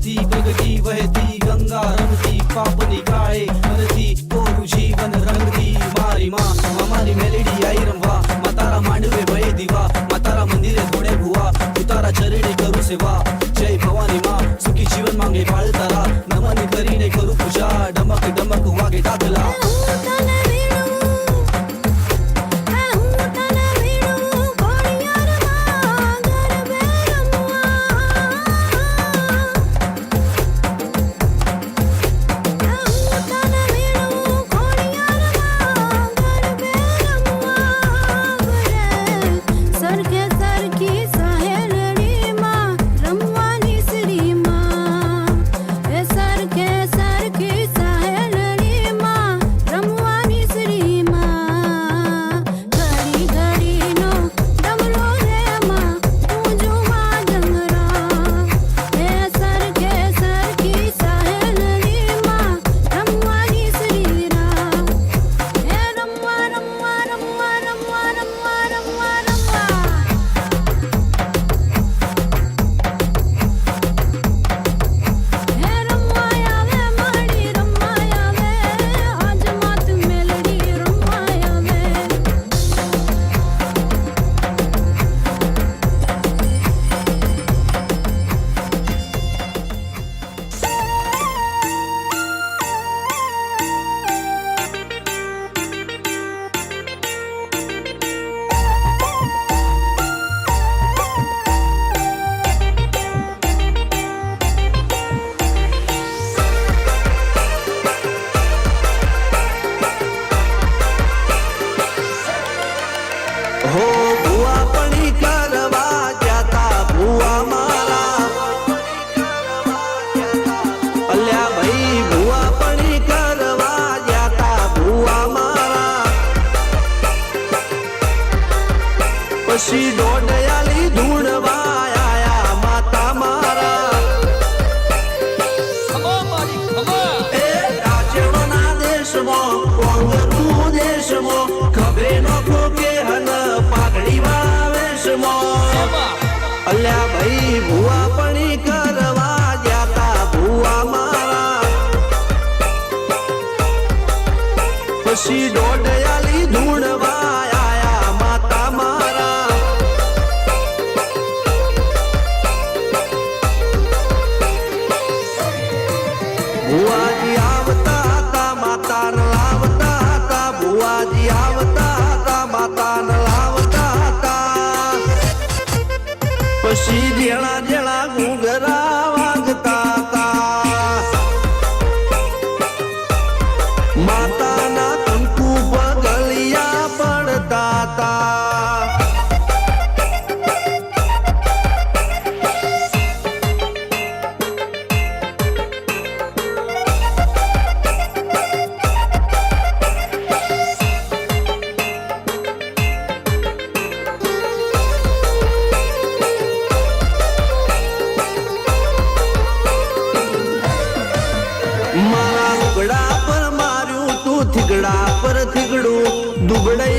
बहती गगती वहती गंगा रमती पापनी काळे దుగుడై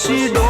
પછી દોડયાલી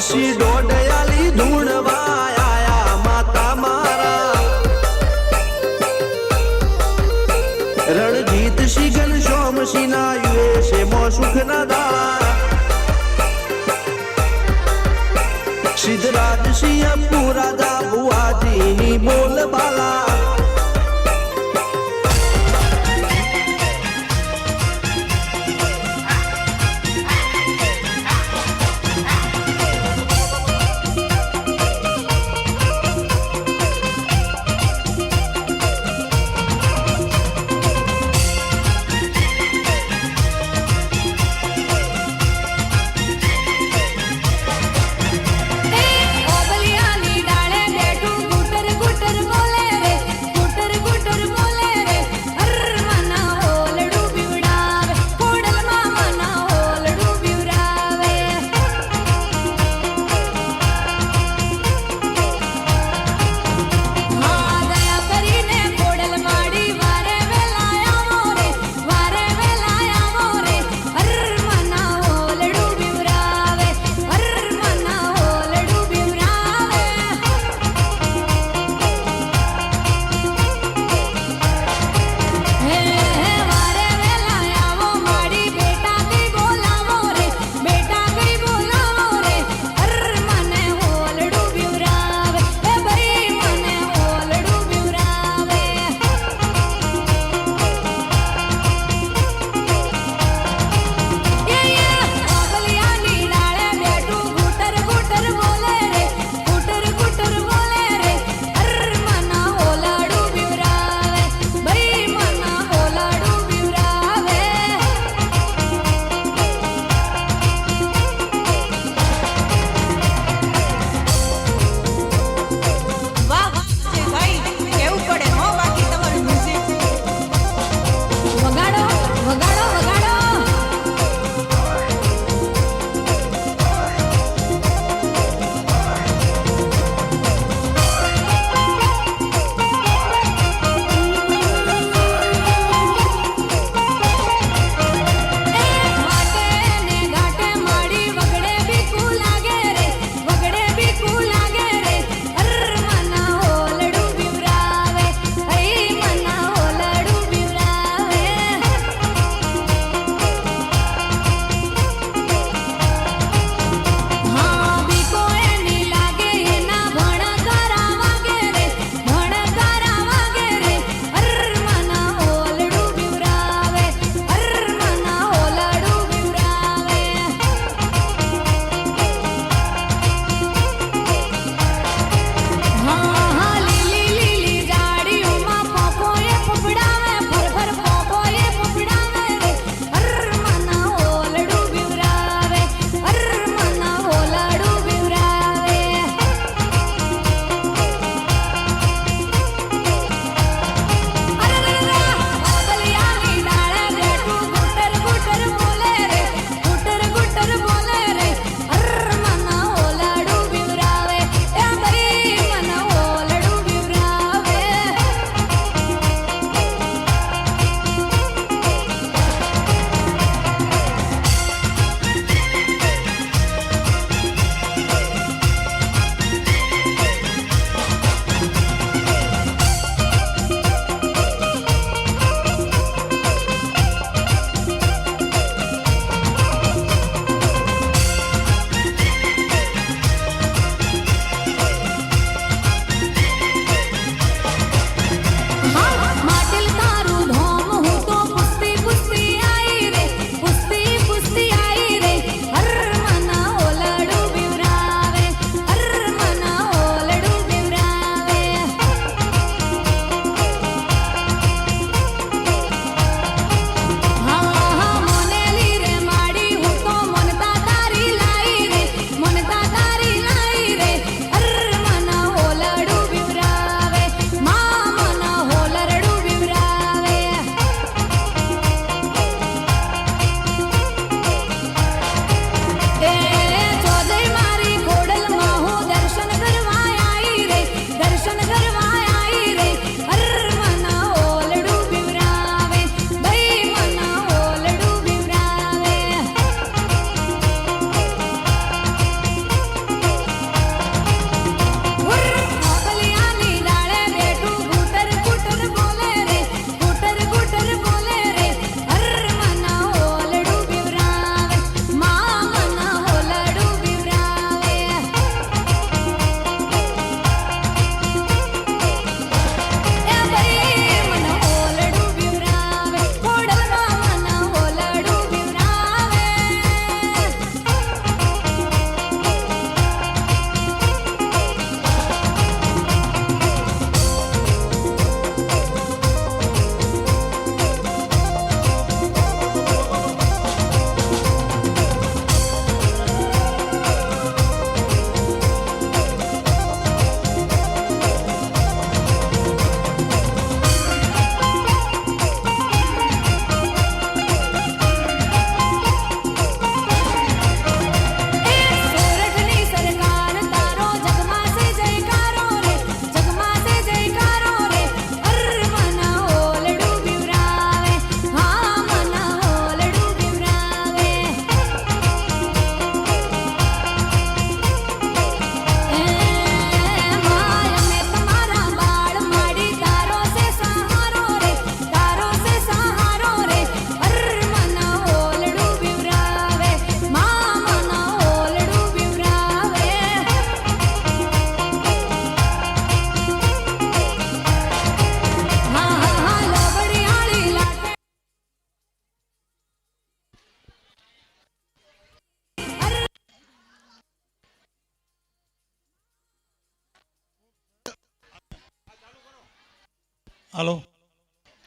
પછી દોડયાલી ધૂણવા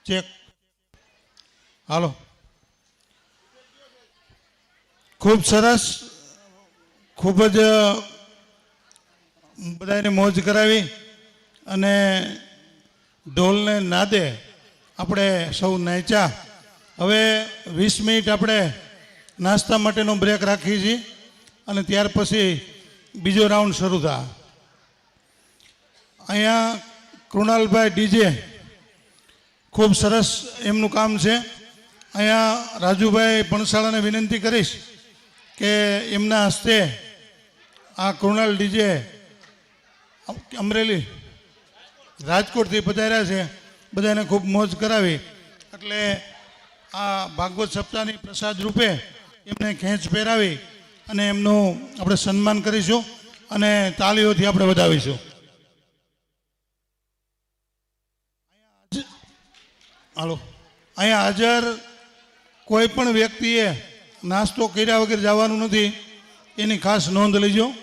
ચેક હાલો ખૂબ સરસ, ખૂબ જ બધાને મોજ કરાવી અને ઢોલને નાદે આપણે સૌ નાચ્યા. હવે વીસ મિનિટ આપણે નાસ્તા માટેનો બ્રેક રાખીએ છીએ અને ત્યાર પછી બીજો રાઉન્ડ શરૂ થયા અહીંયા કૃણાલભાઈ ડીજે ખૂબ સરસ એમનું કામ છે. અહીંયા રાજુભાઈ ભણશાળાને વિનંતી કરીશ કે એમના હસ્તે આ કૃણાલ ડીજે અમરેલી રાજકોટથી પધાર્યા છે. બધાને ખૂબ મોજ કરાવી. એટલે આ ભાગવત સપ્તાહની પ્રસાદ રૂપે એમને ખેંચ પહેરાવી અને એમનું આપણે સન્માન કરીશું અને તાળીઓથી આપણે વધાવીશું. હાલો. અહીંયા હાજર કોઈ પણ વ્યક્તિએ નાસ્તો કર્યા વગર જવાનું નથી, એની ખાસ નોંધ લેજો.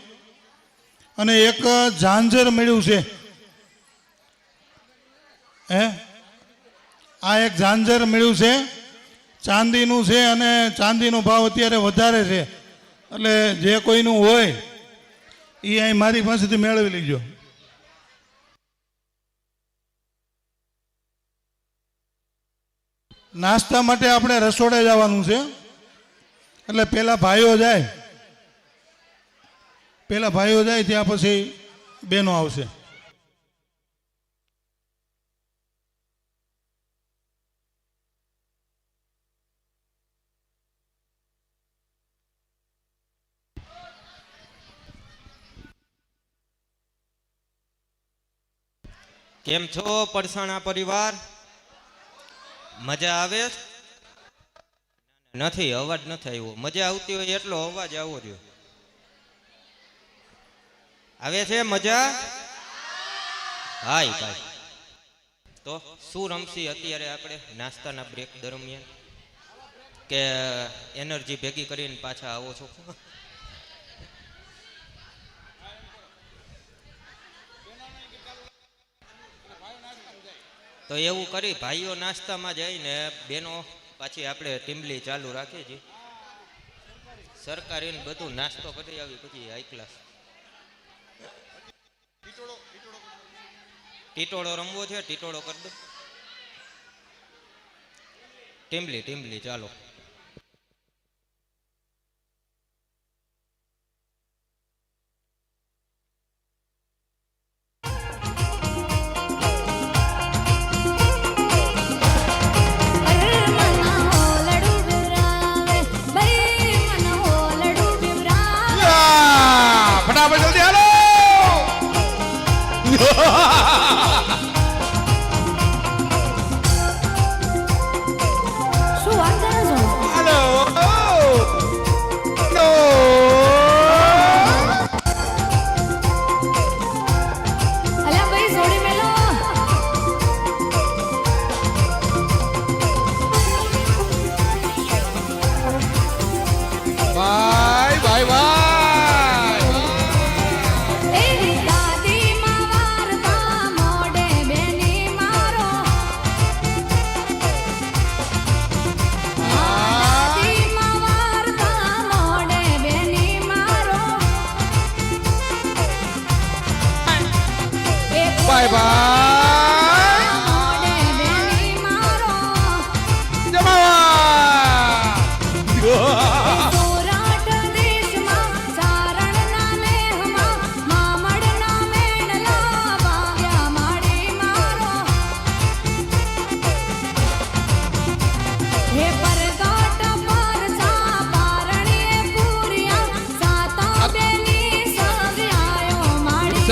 અને એક ઝાંઝર મળ્યું છે. હે? આ એક ઝાંઝર મળ્યું છે. ચાંદીનું છે અને ચાંદીનો ભાવ અત્યારે વધારે છે. એટલે જે કોઈનું હોય, એ અહીં મારી પાસેથી મેળવી લેજો. નાસ્તા માટે આપણે રસોડે જવાનું છે. એટલે પેલા ભાઈઓ જાય. પેલા ભાઈઓ જાય ત્યાં પછી બેનો આવશે. કેમ છો પરસાણા પરિવાર? મજા આવે નથી, અવાજ નથી આવ્યો. મજા આવતી હોય એટલો અવાજ આવવો જોઈએ આવે છે મજા? હાય ભાઈ. તો શું રમશી અત્યારે આપણે નાસ્તાના બ્રેક દરમિયાન? કે એનર્જી ભેગી કરીને પાછા આવો છો? તો એવું કરી, ભાઈઓ નાસ્તામાં જઈને બેનો પાછી આપણે ટીમલી ચાલુ રાખીએ છીએ સરકારી બધું નાસ્તો કરી આવી, પછી હાઈ ક્લાસ ટીટોળો રમવો છે, ટીટોળો કરી દો. ટીમલી ટીમલી ચાલો. Oh.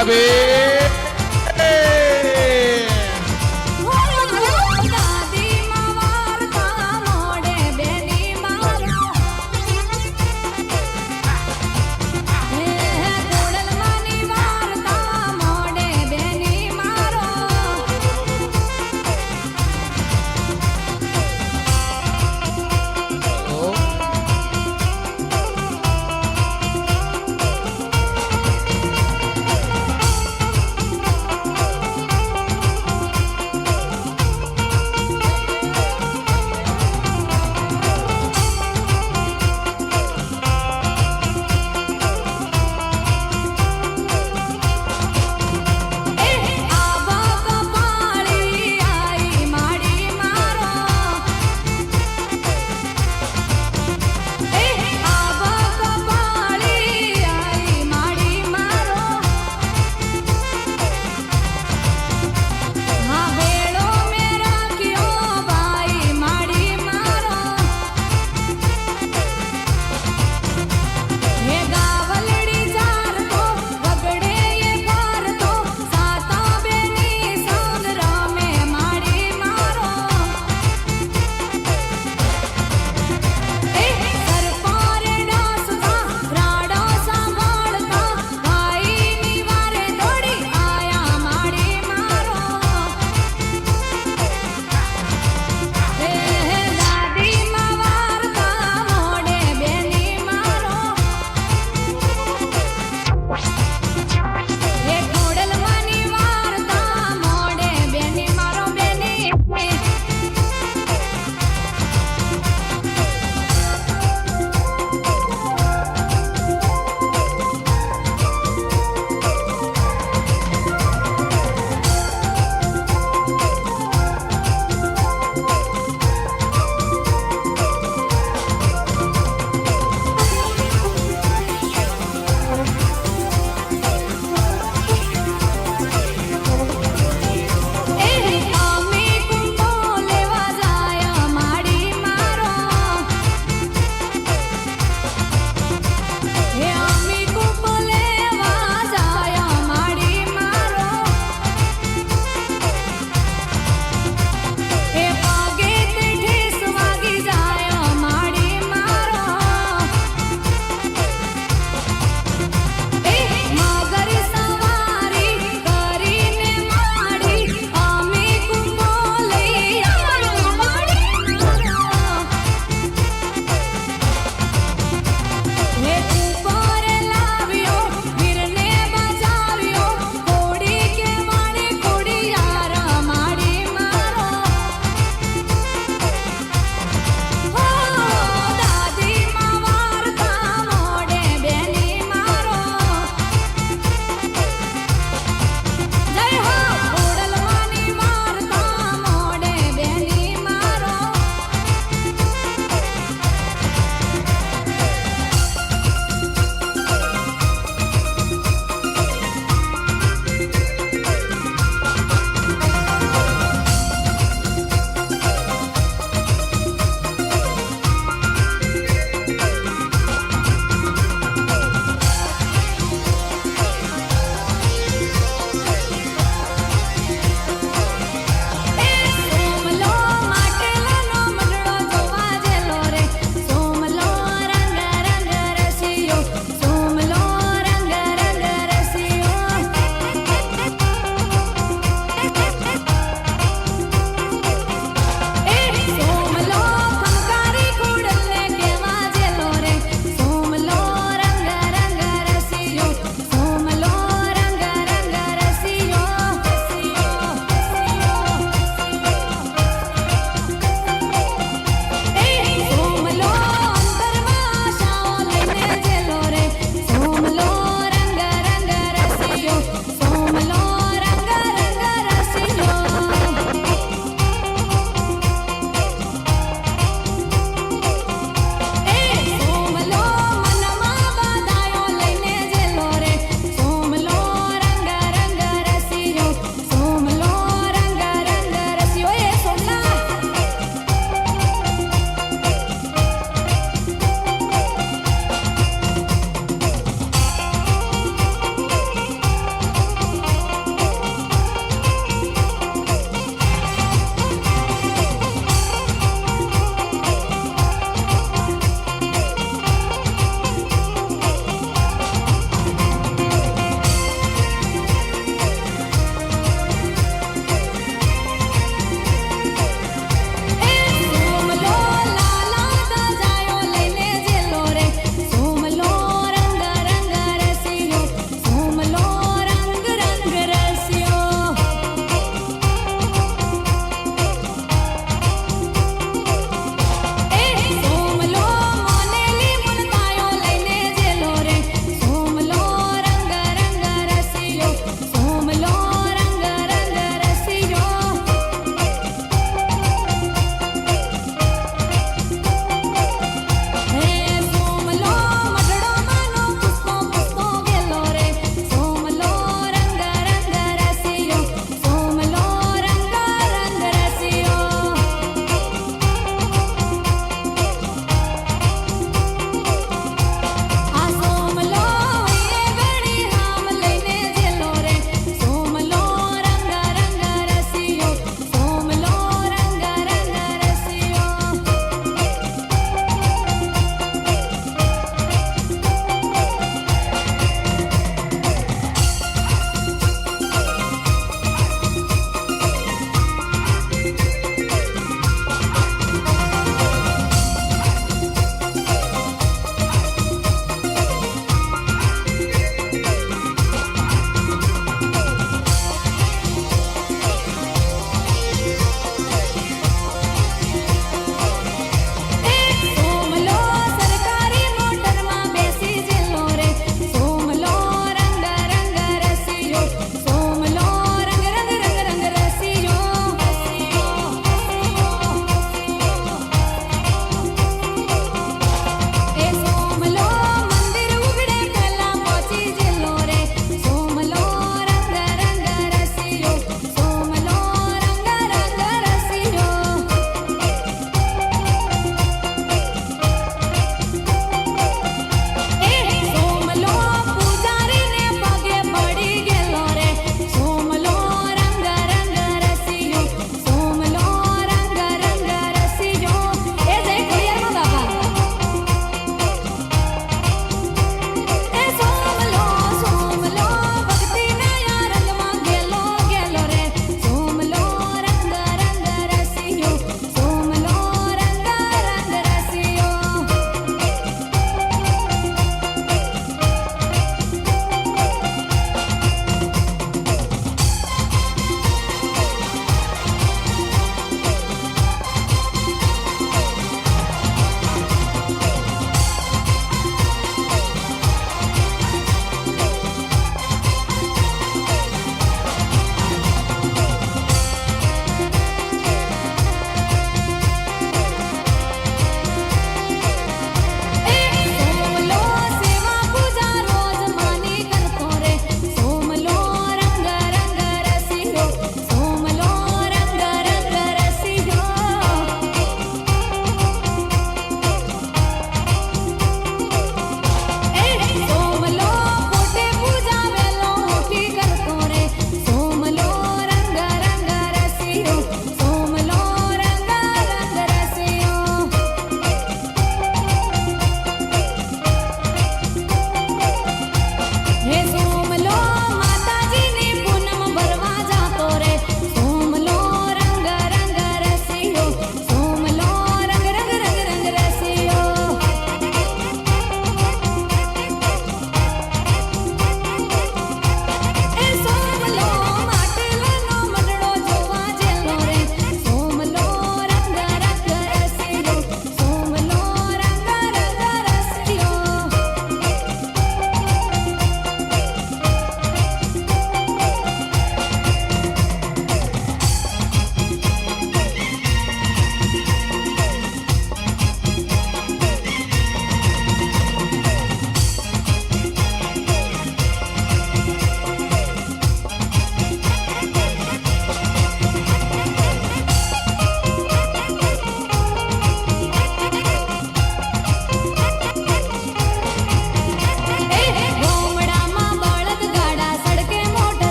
Gaby.